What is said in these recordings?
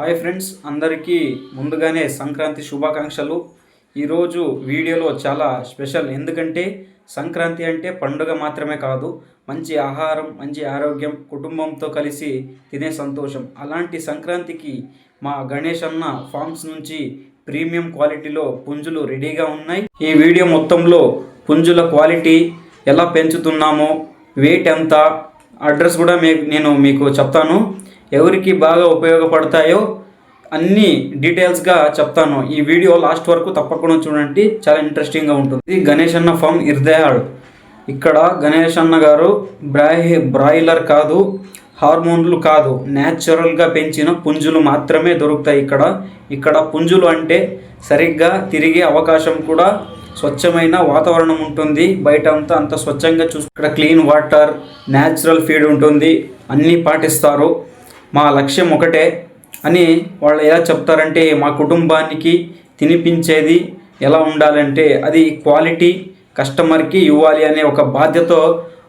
Hi friends అందరికీ ముందుగానే సంక్రాంతి శుభాకాంక్షలు. ఈరోజు వీడియోలో చాలా స్పెషల్ ఎందుకంటే సంక్రాంతి అంటే పండుగ మాత్రమే కాదు మంచి ఆహారం మంచి ఆరోగ్యం కుటుంబంతో కలిసి తినే సంతోషం. అలాంటి సంక్రాంతికి మా గణేష్ అన్న ఫార్మ్స్ నుంచి ప్రీమియం క్వాలిటీలో పుంజులు రెడీగా ఉన్నాయి. ఈ వీడియో మొత్తంలో పుంజుల క్వాలిటీ ఎలా పెంచుతున్నామో వెయిట్ ఎంత అడ్రస్ కూడా మీ నేను మీకు చెప్తాను. ఎవరికి బాగా ఉపయోగపడతాయో అన్ని డీటెయిల్స్గా చెప్తాను. ఈ వీడియో లాస్ట్ వరకు తప్పకుండా చూడండి. చాలా ఇంట్రెస్టింగ్గా ఉంటుంది. ఇది గణేష్ అన్న ఫామ్ ఇర్దయాడ్ ఇక్కడ గణేష్ అన్న గారు బ్రాయి బ్రాయిలర్ కాదు హార్మోన్లు కాదు. న్యాచురల్గా పెంచిన పుంజులు మాత్రమే దొరుకుతాయి ఇక్కడ. ఇక్కడ పుంజులు అంటే సరిగ్గా తిరిగే అవకాశం కూడా స్వచ్ఛమైన వాతావరణం ఉంటుంది. బయట అంతా అంత స్వచ్ఛంగా చూసి ఇక్కడ క్లీన్ వాటర్ న్యాచురల్ ఫీడ్ ఉంటుంది. అన్నీ పాటిస్తారు. మా లక్ష్యం ఒకటే అని వాళ్ళు ఎలా చెప్తారంటే మా కుటుంబానికి తినిపించేది ఎలా ఉండాలంటే అది క్వాలిటీ కస్టమర్కి ఇవ్వాలి అనే ఒక బాధ్యతో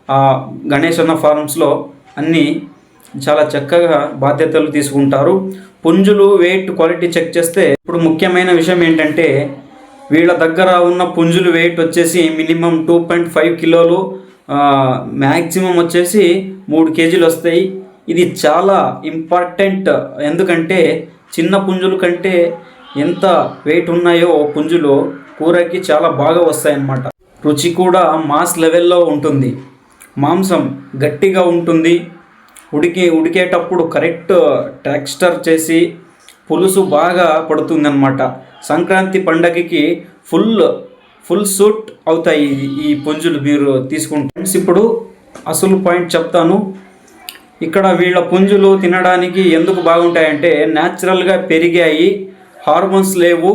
ఆ గణేష్ అన్న ఫార్మ్స్లో అన్నీ చాలా చక్కగా బాధ్యతలు తీసుకుంటారు. పుంజులు వెయిట్ క్వాలిటీ చెక్ చేస్తే ఇప్పుడు ముఖ్యమైన విషయం ఏంటంటే వీళ్ళ దగ్గర ఉన్న పుంజులు వెయిట్ వచ్చేసి మినిమం టూ పాయింట్ ఫైవ్ కిలోలు మ్యాక్సిమం వచ్చేసి మూడు కేజీలు వస్తాయి. ఇది చాలా ఇంపార్టెంట్ ఎందుకంటే చిన్న పుంజుల కంటే ఎంత వెయిట్ ఉన్నాయో పుంజులు కూరకి చాలా బాగా వస్తాయన్నమాట. రుచి కూడా మాస్ లెవెల్లో ఉంటుంది. మాంసం గట్టిగా ఉంటుంది. ఉడికి ఉడికేటప్పుడు కరెక్ట్ టెక్స్చర్ చేసి పులుసు బాగా పడుతుందన్నమాట. సంక్రాంతి పండగకి ఫుల్ ఫుల్ సూట్ అవుతాయి ఈ- ఈ పుంజులు మీరు తీసుకుంటే. ఫ్రెండ్స్ ఇప్పుడు అసలు పాయింట్ చెప్తాను. ఇక్కడ వీళ్ళ పుంజులు తినడానికి ఎందుకు బాగుంటాయంటే న్యాచురల్గా పెరిగాయి హార్మోన్స్ లేవు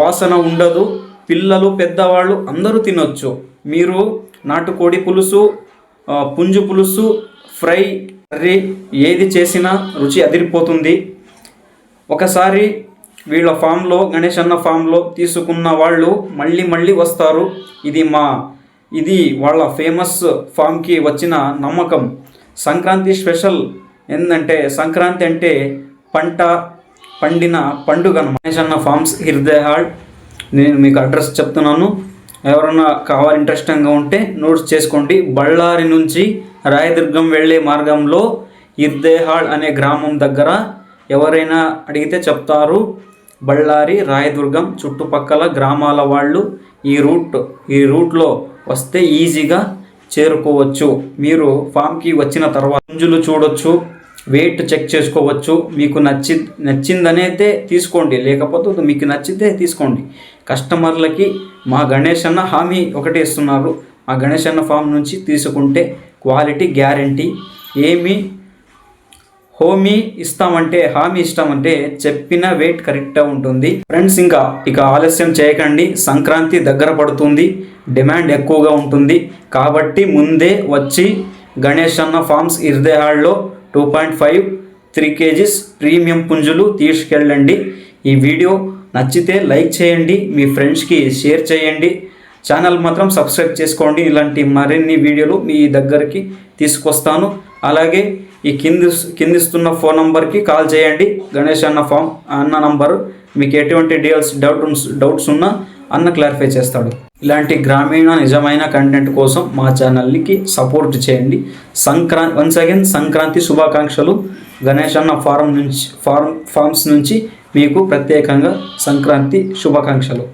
వాసన ఉండదు పిల్లలు పెద్దవాళ్ళు అందరూ తినొచ్చు. మీరు నాటుకోడి పులుసు పుంజు పులుసు ఫ్రై కర్రీ ఏది చేసినా రుచి అదిరిపోతుంది. ఒకసారి వీళ్ళ ఫామ్లో గణేష్ అన్న ఫామ్లో తీసుకున్న వాళ్ళు మళ్ళీ మళ్ళీ వస్తారు. ఇది మా ఇది వాళ్ళ ఫేమస్ ఫామ్కి వచ్చిన నమ్మకం. సంక్రాంతి స్పెషల్ ఏంటంటే సంక్రాంతి అంటే పంట పండిన పండుగ మహేష్ అన్న ఫార్మ్స్ హృదయహాడ్ నేను మీకు అడ్రస్ చెప్తున్నాను. ఎవరైనా కావాలి ఇంట్రెస్టింగ్గా ఉంటే నోట్స్ చేసుకోండి. బళ్ళారి నుంచి రాయదుర్గం వెళ్ళే మార్గంలో ఇర్దేహాళ్ అనే గ్రామం దగ్గర ఎవరైనా అడిగితే చెప్తారు. బళ్ళారి రాయదుర్గం చుట్టుపక్కల గ్రామాల వాళ్ళు ఈ రూట్ ఈ రూట్లో వస్తే ఈజీగా చేరుకోవచ్చు. మీరు ఫామ్కి వచ్చిన తర్వాత పుంజులు చూడొచ్చు వెయిట్ చెక్ చేసుకోవచ్చు. మీకు నచ్చి నచ్చిందనైతే తీసుకోండి. లేకపోతే మీకు నచ్చితే తీసుకోండి. కస్టమర్లకి మా గణేష్ అన్న హామీ ఒకటే ఇస్తున్నారు. మా గణేష్ అన్న ఫామ్ నుంచి తీసుకుంటే క్వాలిటీ గ్యారంటీ. ఏమి హోమీ ఇస్తామంటే హామీ ఇస్తామంటే చెప్పిన వెయిట్ కరెక్ట్గా ఉంటుంది. ఫ్రెండ్స్ ఇంకా ఇక ఆలస్యం చేయకండి. సంక్రాంతి దగ్గర పడుతుంది. డిమాండ్ ఎక్కువగా ఉంటుంది. కాబట్టి ముందే వచ్చి గణేష్ అన్న farms ఇర్దేహాడ్లో two point five three kgs premium పుంజులు తీసుకెళ్ళండి. ఈ వీడియో నచ్చితే లైక్ చేయండి మీ ఫ్రెండ్స్కి షేర్ చేయండి. ఛానల్ మాత్రం సబ్స్క్రైబ్ చేసుకోండి. ఇలాంటి మరిన్ని వీడియోలు మీ దగ్గరికి తీసుకొస్తాను. అలాగే ఈ కింది కిందిస్తున్న ఫోన్ నంబర్కి కాల్ చేయండి. గణేష్ అన్న ఫామ్ అన్న నంబరు. మీకు ఎటువంటి డీటెయిల్స్ డౌట్ డౌట్స్ ఉన్నా అన్న క్లారిఫై చేస్తాడు. ఇలాంటి గ్రామీణ నిజమైన కంటెంట్ కోసం మా ఛానల్కి సపోర్ట్ చేయండి. సంక్రాంతి వన్స్ అగైన్ సంక్రాంతి శుభాకాంక్షలు. గణేష్ అన్న ఫారం నుంచి ఫార్మ్ ఫార్మ్స్ నుంచి మీకు ప్రత్యేకంగా సంక్రాంతి శుభాకాంక్షలు.